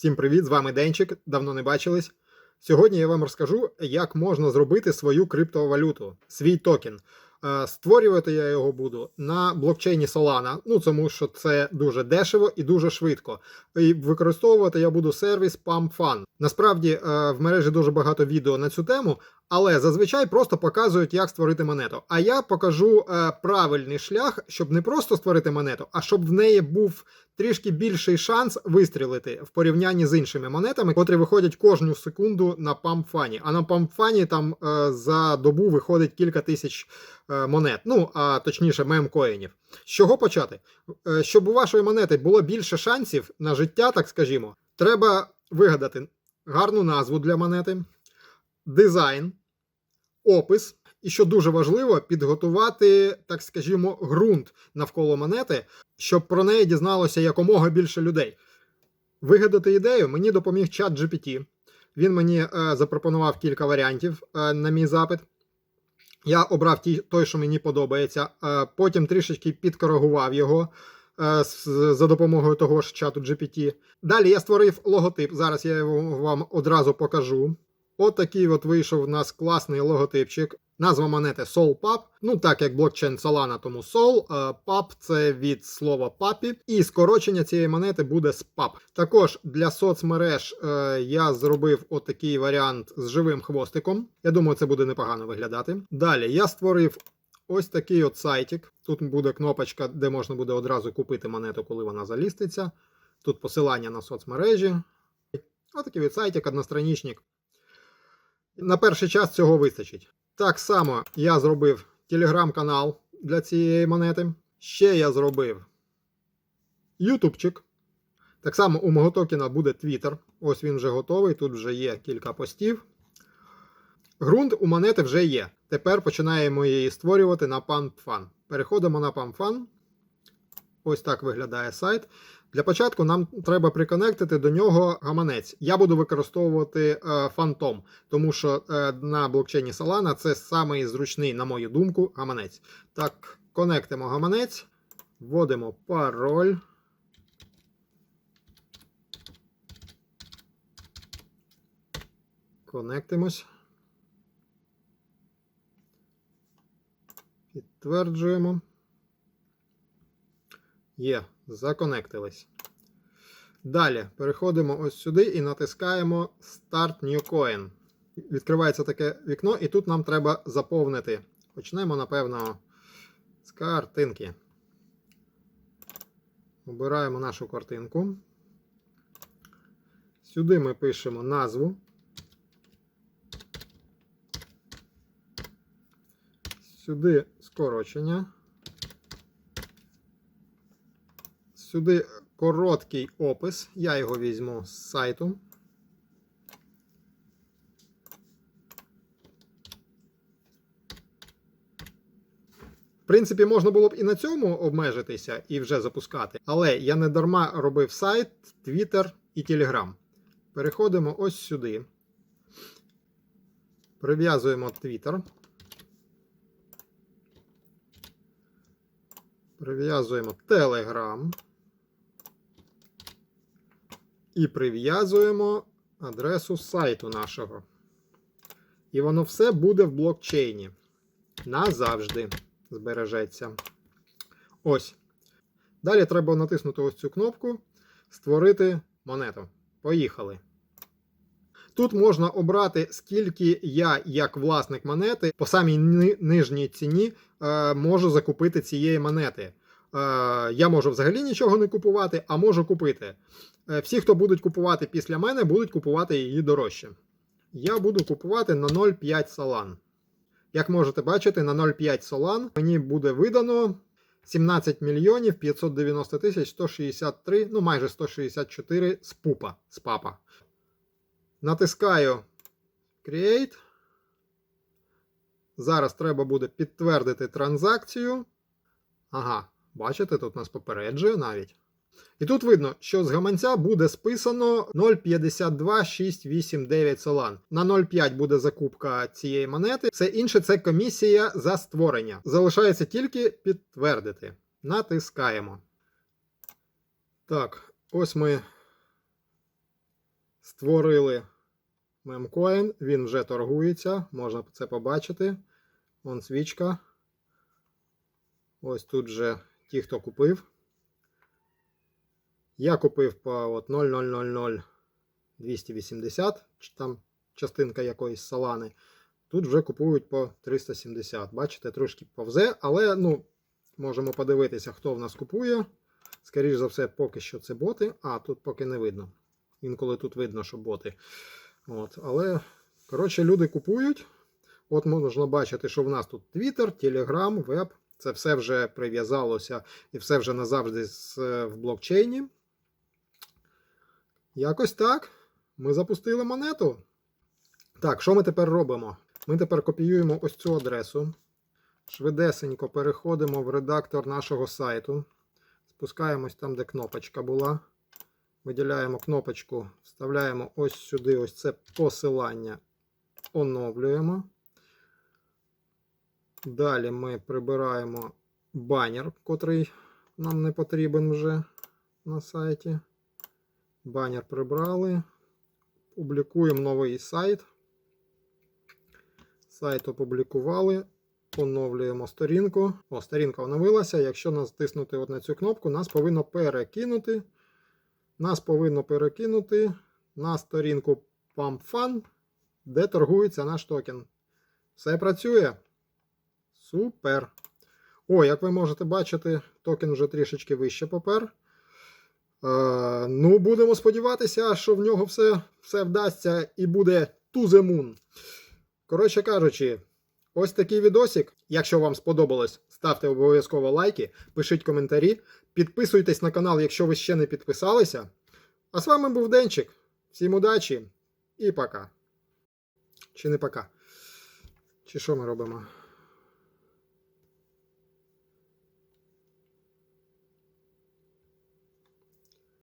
Всім привіт! З вами Денчик. Давно не бачились. Сьогодні я вам розкажу, як можна зробити свою криптовалюту, свій токен. Е, Створювати я його буду на блокчейні Solana, ну тому що це дуже дешево і дуже швидко. І використовувати я буду сервіс PumpFun. Насправді е, в мережі дуже багато відео на цю тему, але зазвичай просто показують, як створити монету. А я покажу е, правильний шлях, щоб не просто створити монету, а щоб в неї був трішки більший шанс вистрілити в порівнянні з іншими монетами, котрі виходять кожну секунду на PumpFun. А на PumpFun там е, за добу виходить кілька тисяч е, монет. Ну а точніше, мемкоїнів. З чого почати? Е, щоб у вашої монети було більше шансів на життя, так скажімо, треба вигадати гарну назву для монети, дизайн, опис. І що дуже важливо, підготувати, так скажімо, ґрунт навколо монети, щоб про неї дізналося якомога більше людей. Вигадати ідею мені допоміг чат GPT. Він мені е, запропонував кілька варіантів е, на мій запит. Я обрав ті, той, що мені подобається, е, потім трішечки підкоригував його за допомогою того ж чату GPT. Далі я створив логотип. Зараз я його вам одразу покажу. От такий от вийшов у нас класний логотипчик. Назва монети SolPub. Ну, так як блокчейн Solana, тому Sol. е, Pub це від слова папі. І скорочення цієї монети буде з SPAP. Також для соцмереж е, я зробив отакий варіант з живим хвостиком. Я думаю, це буде непогано виглядати. Далі я створив ось такий от сайтик. Тут буде кнопочка, де можна буде одразу купити монету, коли вона заліститься. Тут посилання на соцмережі. Отакий от сайтик, одностранічник. На перший час цього вистачить. Так само я зробив телеграм-канал для цієї монети. Ще я зробив ютубчик. Так само у мого токена буде Twitter. Ось він вже готовий. Тут вже є кілька постів. Ґрунт у монети вже є. Тепер починаємо її створювати на PumpFun. Переходимо на PumpFun. Ось так виглядає сайт. Для початку нам треба приконектити до нього гаманець. Я буду використовувати е, Phantom, тому що е, на блокчейні Solana це самий зручний, на мою думку, гаманець. Так, конектимо гаманець, вводимо пароль. Конектимось. Підтверджуємо. Є, законектились. Далі переходимо ось сюди і натискаємо Start New Coin. Відкривається таке вікно, і тут нам треба заповнити. Почнемо, напевно, з картинки. Обираємо нашу картинку. Сюди ми пишемо назву. Сюди скорочення. Сюди короткий опис. Я його візьму з сайту. В принципі, можна було б і на цьому обмежитися і вже запускати. Але я не дарма робив сайт, Twitter і Telegram. Переходимо ось сюди. Прив'язуємо Twitter. Прив'язуємо Telegram. І прив'язуємо адресу сайту нашого. І воно все буде в блокчейні. Назавжди збережеться. Ось. Далі треба натиснути ось цю кнопку Створити монету. Поїхали. Тут можна обрати, скільки я, як власник монети, по самій нижній ціні е, можу закупити цієї монети. Е, я можу взагалі нічого не купувати, а можу купити. Е, всі, хто будуть купувати після мене, будуть купувати її дорожче. Я буду купувати на 0,5 салан. Як можете бачити, на 0,5 салан мені буде видано 17 мільйонів 590 тисяч 163, ну майже 164 з пупа, з папа. Натискаю Create. Зараз треба буде підтвердити транзакцію. Ага, бачите, тут нас попереджує навіть. І тут видно, що з гаманця буде списано 0,52689 солан. На 0,5 буде закупка цієї монети. Все інше це комісія за створення. Залишається тільки підтвердити. Натискаємо. Так, ось ми Створили мемкоін, він вже торгується, можна це побачити. Вон свічка. Ось тут вже ті, хто купив. Я купив по от 0,000 чи там частинка якоїсь салани. Тут вже купують по 370. Бачите, трошки повзе, але ну, можемо подивитися, хто в нас купує. Скоріше за все, поки що це боти. А, тут поки не видно. Інколи тут видно, що боти. От, але, коротше, люди купують. От можна бачити, що в нас тут Twitter, Telegram, веб. Це все вже прив'язалося і все вже назавжди в блокчейні. Якось так. Ми запустили монету. Так, що ми тепер робимо? Ми тепер копіюємо ось цю адресу. Швидесенько переходимо в редактор нашого сайту. Спускаємось там, де кнопочка була. Виділяємо кнопочку, вставляємо ось сюди ось це посилання. Оновлюємо. Далі ми прибираємо банер, котрий нам не потрібен вже на сайті. Банер прибрали. Публікуємо новий сайт. Сайт опублікували. Оновлюємо сторінку. О, сторінка оновилася. Якщо натиснути от на цю кнопку, нас повинно перекинути. Нас повинно перекинути на сторінку PumpFun, де торгується наш токен. Все працює. Супер. О, як ви можете бачити, токен вже трішечки вище попер. Е, ну, будемо сподіватися, що в нього все, все вдасться і буде moon. Коротше кажучи, ось такий відосик. Якщо вам сподобалось, ставте обов'язково лайки, пишіть коментарі, підписуйтесь на канал, якщо ви ще не підписалися. А з вами був Денчик. Всім удачі і пока. Чи не пока? Чи що ми робимо?